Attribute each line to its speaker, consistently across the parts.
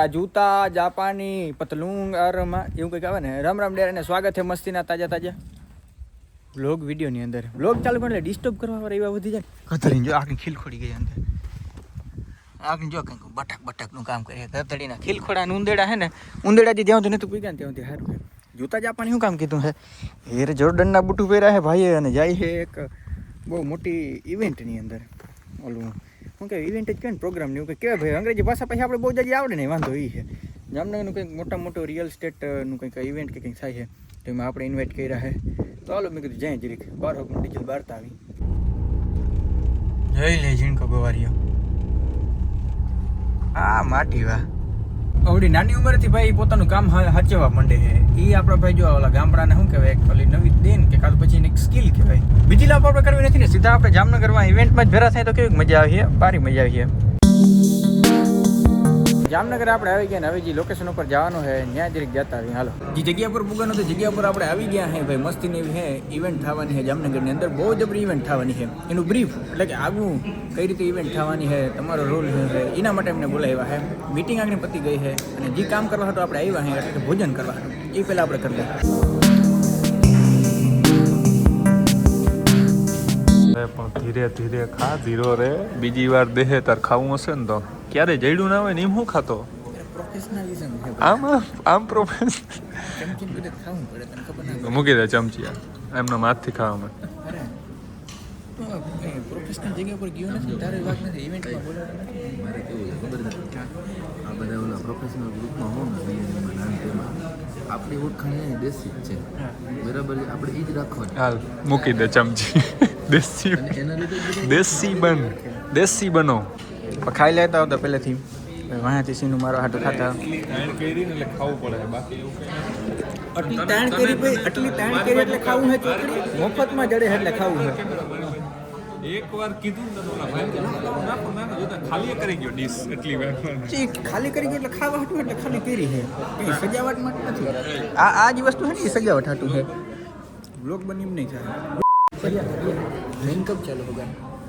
Speaker 1: આ જૂતા, જાપાની, પતલુંગ અરમા એવું કંઈક આવે ને. રામ રામ, ડેર અને સ્વાગત છે મસ્તીના તાજા તાજા. બ્લોગ વિડીયોની અંદર. બ્લોગ ચાલુ એટલે ડિસ્ટર્બ કરવા વાળા એવા વધી જાય. કતરીને જો આખી ખીલ ખોડી ગઈ અંદર. આખી જો કંઈક બટક બટકનું કામ કરે. કતરીના ખીલ ઉંદેડા હે ને, ઉંદેડાથી જ્યાં સુધી તો પીગા ને ત્યાં સુધી સારું જૂતા જાપાની શું કામ કીધું હે? હેર જોર્ડનના બુટું પહેર્યા હે ભાઈએ અને જાય છે એક બહુ મોટી ઇવેન્ટની અંદર. ઓલું શું કે ઇવેન્ટ જ કહે ને પ્રોગ્રામ એવું કંઈક કહેવાય ભાઈ. અંગ્રેજી ભાષા પછી આપણે બહુ જાજી આવડે ને વાંધો એ છે. જામનગરનું કંઈક મોટા મોટો રિયલ સ્ટેટનું કંઈક ઇવેન્ટ કે કંઈક થાય છે, તો એમાં આપણે ઇન્વાઇટ કર્યા છે. તો હાલો, મેં કીધું જાય જરીક. બાર હોક ડીઝલ બારતા આવી. જઈ લે ઝીણકો ગવારીઓ આ માટી વાહ. આવડી નાની ઉંમરથી ભાઈ પોતાનું કામ હાચવા માંડે છે. એ આપણા ભાઈ જો ઓલા ગામડાને શું કહેવાય ઓલી નવી દેન કે કાં પછી એક સ્કિલ કહેવાય. બીજી લાભ આપણે કરવી નથી ને, સીધા આપણે જામનગરમાં ઇવેન્ટમાં જ ભેરા થાય તો કેવી મજા આવી છે? ભારી મજા આવી છે. જામનગર આપણે આવી ગયા ને હવે જે લોકેશન ઉપર જવાનું છે ત્યાં જરીક જતા આવી હાલો. જે જગ્યા પર પૂગવાનું તો જગ્યા પર આપણે આવી ગયા હે ભાઈ મસ્તીની એવી હે ઇવેન્ટ થવાની છે જામનગરની અંદર. બહુ જબરી ઇવેન્ટ થવાની છે એનું બ્રીફ એટલે કે આગું કઈ રીતે ઇવેન્ટ થવાની છે તમારો રોલ શું છે એના માટે એમને બોલાવ્યા છે મીટિંગ આગળ પતી ગઈ છે અને જે કામ કરવા હતું આપણે આવ્યા છે એટલે કે ભોજન કરવા હતું. એ પહેલાં આપણે કરી દઈએ
Speaker 2: પણ ધીરે ધીરે ખા ધીરો રે. બીજી વાર દેહે તાર ખાવું હશે ને તો. ક્યારે જઈડું ના હોય ને એમ હું ખાતો? આમ આમ
Speaker 1: ના
Speaker 2: મૂકી દે ચમચી એમનો હાથથી
Speaker 1: પ્રોફેશનલ
Speaker 3: પ્રોફેશનલ આપણી ઓળખાણ દેશી જ છે. બરાબર આપણે એ જ રાખવાની.
Speaker 2: હાલ મૂકી દે ચમચી. દેશી દેશી બન. દેશી બનો.
Speaker 1: પણ ખાઈ લેતા હતા પહેલેથી. વાંથી સીનું મારો હાટો ખાતા
Speaker 2: એટલે ખાવું પડે
Speaker 1: આટલી તાણ કરી ભાઈ આટલી તાણ કરી એટલે ખાવું ચોકડી? મફતમાં જડે એટલે ખાવું છે
Speaker 2: એક વાર કીધું ને ઓલા ભાઈ નાખો નાખો નાખો જોતા ખાલી કરી ગયો ડીશ એટલી વાર.
Speaker 1: ખાલી કરી ગયો એટલે ખાવા હાટું એટલે ખાલી કરી હે? સજાવટ માટે નથી. આ આ જ વસ્તુ છે ને એ સજાવટ હાટું છે બ્લોગ બની એમ નહીં થાય. મેન ચાલુ હોગા? हाँ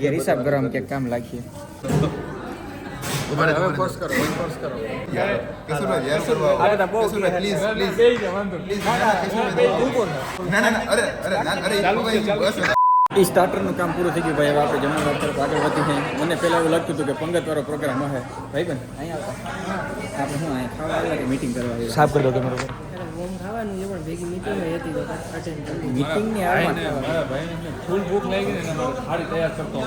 Speaker 1: ઘેર હિસાબ ગરમ કે કામ લાગીએ. સ્ટાર્ટરનું કામ પૂરું થઈ ગયું ભાઈ હવે આપણે જમવા તરફ આગળ વધી છે મને પહેલાં એવું લાગતું હતું કે પંગતવાળો પ્રોગ્રામ હશે. ભાઈ બન અહીંયા આપણે શું અહીંયા ખાવા આવ્યા કે મીટિંગ કરવા સાફ કરી દો તમારો
Speaker 4: ખાવાનું છે પણ ભેગી મીટિંગ હતી તો અટેન્ડ કરી
Speaker 1: મીટિંગની આવવા
Speaker 2: ફૂલ ભૂખ લાગી ને થાળી તૈયાર કરતો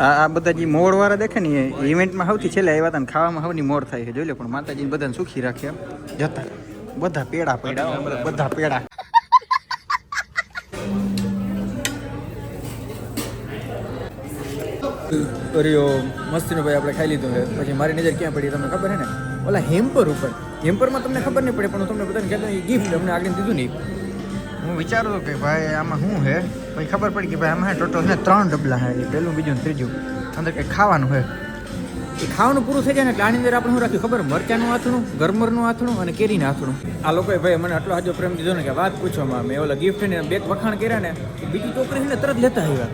Speaker 1: આ આ બધા જે મોડ વાળા દેખે ને એ ઇવેન્ટમાં સૌથી છેલ્લે આવ્યા હતા ને ખાવામાં સૌની મોડ થાય છે જોઈ લો પણ માતાજી બધાને સુખી રાખ્યા જતા બધા પેડા પડ્યા બધા પેડા. કર્યો મસ્તીનો ભાઈ આપણે ખાઈ લીધું છે. પછી મારી નજર ક્યાં પડી તમને ખબર છે ને? ઓલા હેમ્પર ઉપર. હેમ્પરમાં તમને ખબર નહીં પડે પણ હું તમને બધાને કહેતો એ ગિફ્ટ અમને આગળ દીધું નહીં. હું વિચારું કે ભાઈ આમાં શું છે? પછી ખબર પડી કે ભાઈ આમાં ટોટલ છે ત્રણ ડબલા છે પહેલું બીજું ત્રીજું. અંદર કંઈક ખાવાનું છે. એ ખાવાનું પૂરું થઈ જાય ને એટલે આની અંદર આપણે શું રાખ્યું ખબર? મરચાનું આથણું ગરમરનું આથણું અને કેરીનું આથણું. આ લોકોએ ભાઈ મને આટલો હાજો પ્રેમ દીધો ને કે વાત પૂછવામાં મેં ઓલા ગિફ્ટ ને બે વખાણ કર્યા ને બીજી છોકરી તરત લેતા આવ્યા.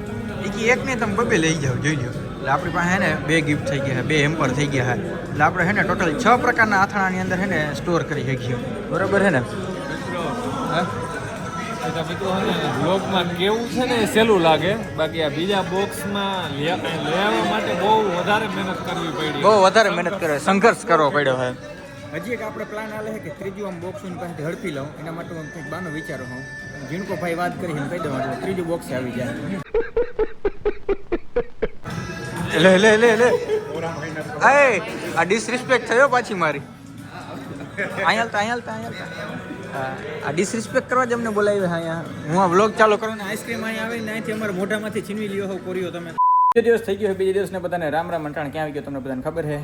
Speaker 1: એક ને તમે બબે લઈ જાઓ જોઈ લો એટલે આપણી પાસે ને બે ગિફ્ટ થઈ ગયા છે બે હેમ્પર થઈ ગયા છે. એટલે આપણે છે ને ટોટલ છ પ્રકારના આથણાની અંદર છે ને સ્ટોર કરી શકીએ. બરાબર છે ને?
Speaker 2: બ્લોગમાં કેવું છે ને સહેલું લાગે. બાકી આ બીજા બોક્સમાં લેવા માટે બહુ વધારે મહેનત કરવી પડી.
Speaker 1: બહુ વધારે મહેનત કરે સંઘર્ષ કરવો પડ્યો છે. હજી એક આપણે પ્લાન આલે છે કે ત્રીજું આમ બોક્સ પાસેથી હડપી લઉં. એના માટે હું કંઈક બાનો વિચારો હું જીણકો ભાઈ વાત કરી એમ કહી દઉં એટલે ત્રીજું બોક્સ આવી જાય. લે લે લે લે. એ આ ડિસરિસ્પેક્ટ થયો પાછી મારી. અહીંયા હાલતા અહીંયા હાલતા અહીંયા આ ડિસરિસ્પેક્ટ કરવા જ અમને બોલાવી અહીંયા. હું આ વ્લોગ ચાલુ કરું ને આઈસ્ક્રીમ અહીંયા આવીને અહીંથી અમારા મોઢામાંથી છીનવી લ્યો હો કોરિયો તમે. બીજો દિવસ થઈ ગયો છે બીજા દિવસને બધાને રામ રામ અંટાણ ક્યાં આવી ગયો તમને બધાને ખબર છે?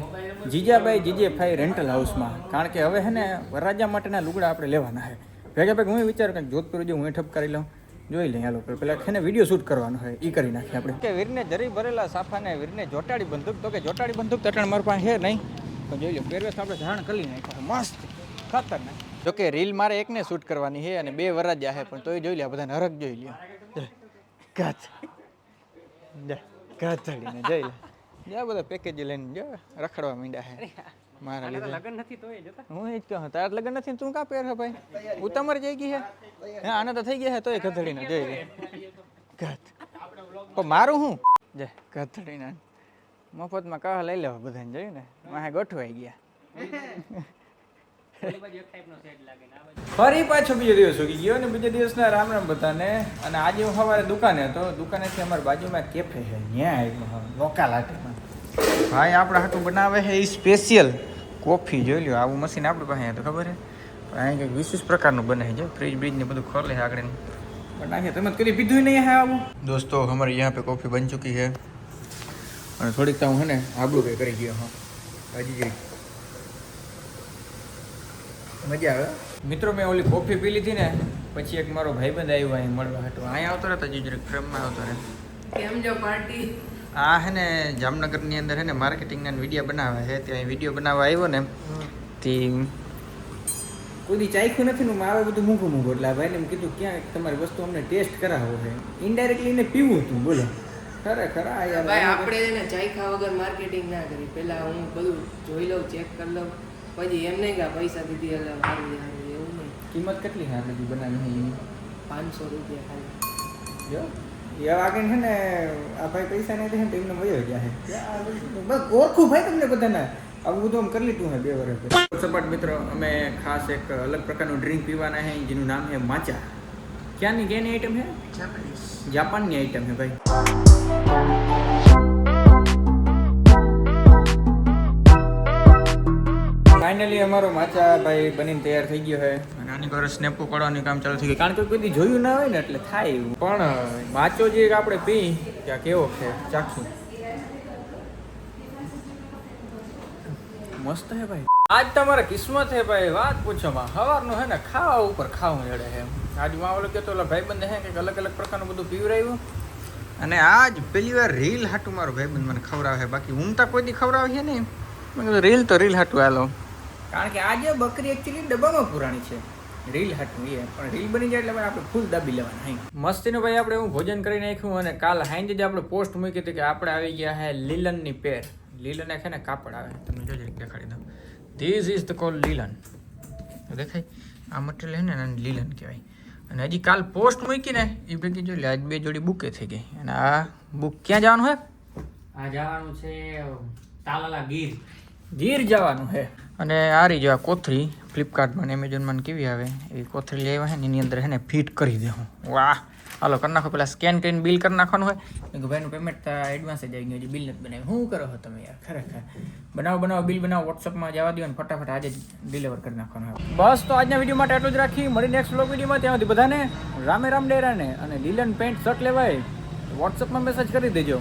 Speaker 1: જીજાભાઈ જીજે ફાઈ રેન્ટલ હાઉસમાં કારણ કે હવે છે ને વરરાજા માટેના લુગડા આપણે લેવાના છે. ભેગા ભેગા હું વિચાર કે જોધપુર જો હું ઠપ કરી લઉં. જોઈ લઈએ હાલો પેલા છે ને વીડિયો શૂટ કરવાનો હોય એ કરી નાખીએ આપણે. કે વીરને જરી ભરેલા સાફાને, વીરને જોટાડી બંદૂક, તો કે જોટાડી બંદૂક તો મારા પાસે છે નહીં. તો જોઈ લો પહેરવેશ આપણે ધારણ કરી નાખ્યો મસ્ત, ખતરનાક. જોકે રીલ મારે એકને શૂટ કરવાની છે અને બે વરરાજા છે, પણ તોય જોઈ લે બધાને હરક જોઈ લ્યો. કાચ કાચ ગાધડીને જઈ લે. બધા પેકેજ લઈને જો, રખડવા માંડ્યા હે મારા લીધે. લગન નથી તો હું એ કહું તાર લગન નથી તું કા પહેર ભાઈ? ઉતામર જઈ ગઈ હે? હે આને તો થઈ ગયા હે તોય ગધડીને જઈ ગઈ ગાધ. પણ મારું હું? જય ગધડીને. મફતમાં કહા લઈ લેવા બધાને જોયું ને? માહે ગોઠવાઈ ગયા. ફરી પાછો બીજો દિવસ ઉગી ગયો ને બીજા દિવસના રામ રામ બધાને. અને આજે હું સવારે દુકાને હતો દુકાનેથી અમારી બાજુમાં કેફે છે ત્યાં આવ્યો લોકા લાટેમાં ભાઈ આપણા હાટું બનાવે છે એ સ્પેશિયલ કોફી જોઈ લ્યો આવું મશીન આપણી પાસે તો ખબર છે? અહીં કંઈક વિશેષ પ્રકારનું બનાવી છે ફ્રીજ બ્રિજને બધું ખોલે છે આગળ બનાવીએ તમે કરી પીધું નહીં હા આવું. દોસ્તો અમારે અહીંયા પે કોફી બની ચૂકી છે. અને થોડીક તો હું હે ને આબડું કંઈ કરી ગયો હા. હજી જઈ મજા આવે. મિત્રો મેં ઓલી કોફી પી લીધી ને પછી એક મારો ભાઈબંધ આવ્યો અહીં મળવા હતો અહીંયા આવતો રહેતો જીજરી ફ્રેમમાં આવતો રહે.
Speaker 4: કેમ જો પાર્ટી
Speaker 1: આ હે ને જામનગરની અંદર હે ને માર્કેટિંગના વીડિયો બનાવે છે ત્યાં વીડિયો બનાવવા આવ્યો ને તે કોઈ દી ચાખ્યું નથી ને મારે બધું મૂકું મૂકું. એટલે ભાઈ ભાઈને એમ કીધું ક્યાં તમારી વસ્તુ અમને ટેસ્ટ કરાવવો છે ઇનડાયરેક્ટલી એને પીવું હતું બોલો. ખરેખર આ યાર
Speaker 4: ભાઈ આપણે એને ચાખ્યા વગર માર્કેટિંગ ના કરી. પહેલા હું બધું જોઈ લઉં ચેક કરી લઉં. પછી એમ નહીં કે પૈસા દીધી એટલે સારું સારું એવું નહીં.
Speaker 1: કિંમત કેટલી હા બધી બનાવી
Speaker 4: પાંચસો રૂપિયા ખાલી.
Speaker 1: જો. એ આગળ છે ને આ ભાઈ પૈસા નહીં દે એમને ગયા છે ઓળખું ભાઈ તમને બધાને. આવું બધું આમ કરી લીધું છે બે વર્ષ સપાટ મિત્રો અમે ખાસ એક અલગ પ્રકારનું ડ્રિંક પીવાના હે જેનું નામ છે માચા ક્યાંની ક્યાંની આઈટમ છે જાપાનની આઈટમ છે ભાઈ. ફાઇનલી અમારો માચા ભાઈ બનીને તૈયાર થઈ ગયો છે અને ઘરે સ્નેપો પડવાનું કામ ચાલુ થઈ ગયું કારણ કે કોઈ જોયું ના હોય ને એટલે થાય એવું. પણ માચો જે આપણે પી ત્યાં કેવો છે ચાખશું. મસ્ત હે ભાઈ. આજ તમારા કિસ્મત હે ભાઈ વાત પૂછવામાં સવારનું હે ને ખાવા ઉપર ખાવું જડે હે આજમાં ઓલો કહેતો ઓલા ભાઈબંધ હે કંઈક અલગ અલગ પ્રકારનું બધું પીવરાયું. અને આજ પેલી વાર રીલ હાટું મારો ભાઈબંધ મને ખવડાવે બાકી ઊંઘતા કોઈ દી ખવડાવે છે નહીં. રીલ તો રીલ હાટું હાલો. કારણ કે આજે બકરી એકચ્યુઅલી ડબ્બામાં પુરાણી છે. રીલ હાટું એ પણ રીલ બની જાય એટલે આપણે ફૂલ દાબી લેવાના હાઈ મસ્તીનું ભાઈ આપણે હું ભોજન કરી નાખ્યું અને કાલ હાઈંજ જે આપણે પોસ્ટ મૂકી હતી કે આપણે આવી ગયા હે લીલનની પેર. લીલન છે ને કાપડ આવે. તમને જોજો દેખાડી દઉં. ધીસ ઇઝ ધ કોલ લીલન. દેખાય? આ મટીરિયલ છે ને એને લીલન કહેવાય. અને હજી કાલ પોસ્ટ મૂકી ને એ ભેગી જોઈ લે આજ બે જોડી બુકે થઈ ગઈ. અને આ બુક ક્યાં જવાનું હોય
Speaker 5: આ જવાનું છે તાલાલા ગીર.
Speaker 1: ગીર જવાનું છે અને આ રહી જો આ કોથળી. ફ્લિપકાર્ટમાં ને એમેઝોનમાં કેવી આવે? એ કોથળી લઈ આવ્યા ને એની અંદર છે ને ફિટ કરી દે હું વાહ! હાલો કરી નાખો પેલા સ્કેન કરીને બિલ કરી નાખવાનું હોય. ભાઈનું પેમેન્ટ એડવાન્સ જ આવી ગયું હજી બિલ નથી બનાવ્યું. શું કરો છો તમે યાર? ખરેખર. બનાવો બનાવો બિલ બનાવો વોટ્સઅપમાં જવા દો અને ફટાફટ આજે જ ડિલિવર કરી નાખવાનું હોય બસ તો આજના વીડિયો માટે આટલું જ રાખી. મળી નેક્સ્ટ બ્લોગ વિડીયોમાં ત્યાં સુધી બધાને રામે રામ ડેરાને અને લીલન પેન્ટ શર્ટ લેવાય. વોટ્સઅપમાં મેસેજ કરી દેજો.